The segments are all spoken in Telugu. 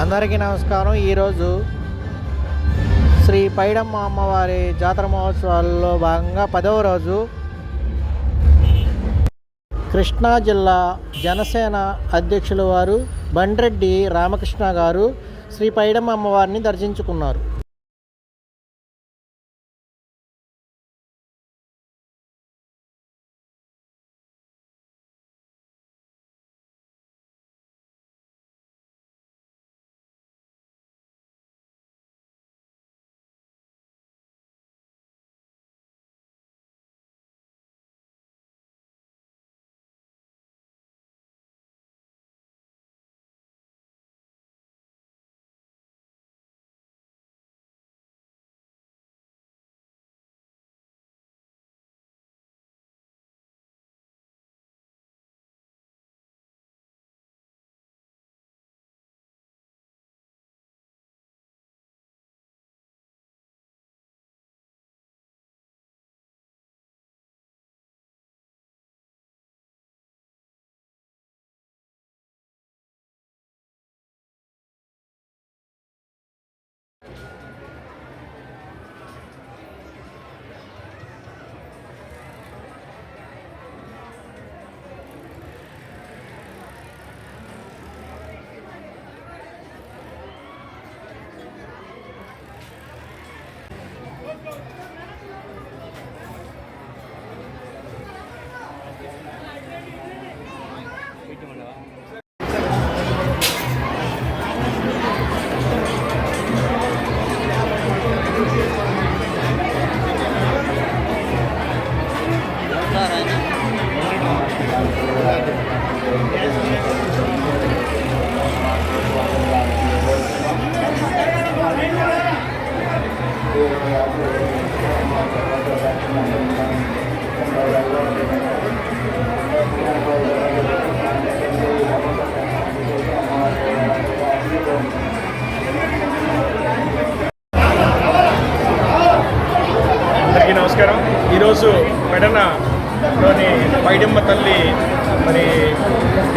అందరికీ నమస్కారం. ఈరోజు శ్రీ పైడమ్మ అమ్మవారి జాతర మహోత్సవాల్లో భాగంగా పదవ రోజు కృష్ణా జిల్లా జనసేన అధ్యక్షుల వారు బండ్రెడ్డి రామకృష్ణ గారు శ్రీ పైడమ్మ అమ్మవారిని దర్శించుకున్నారు. అందరికీ నమస్కారం. ఈరోజు పెడనలోని పైడమ్మ తల్లి మరి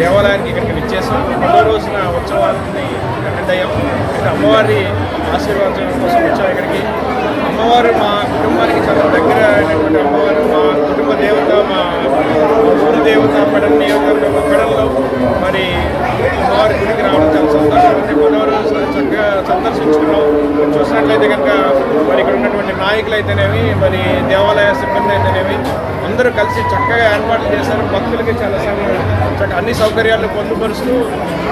దేవాలయానికి ఇక్కడికి విచ్చేసాం. రెండో రోజున ఉత్సవాన్ని అటెండ్ అయ్యాం ఇక్కడ అమ్మవారి ఆశీర్వాదం కోసం వచ్చాం ఇక్కడికి. అమ్మవారు మా కుటుంబానికి చాలా దగ్గర అయినటువంటి అమ్మవారు మా కుటుంబ దేవత మా ఊరి దేవత పెడన నియోజకవర్గంలో పెడల్లో మరి అమ్మవారి గుడికి రావడం చాలా సంతోషం. ఉంది పదవ రోజు చక్కగా సందర్శించుకున్నాం. చూసినట్లయితే కనుక మరి ఇక్కడ ఉన్నటువంటి నాయకులు అయితేనేమి మరి దేవాలయ సిబ్బంది అయితేనేమి అందరూ కలిసి చక్కగా ఏర్పాట్లు చేశారు. భక్తులకి చాలా చక్కగా అన్ని సౌకర్యాలు పొందుపరుస్తూ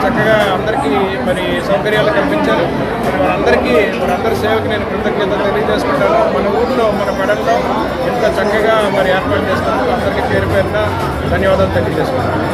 చక్కగా అందరికీ మరి సౌకర్యాలు కల్పించారు. మరి వారందరికీ వారందరి సేవకు నేను కృతజ్ఞత తెలియజేసుకుంటాను. మన ఊర్లో మన మెడల్లో ఇంత చక్కగా మరి ఏర్పాటు చేస్తున్నందుకు అందరికీ పేరు పేరున ధన్యవాదాలు తెలియజేసుకుంటాను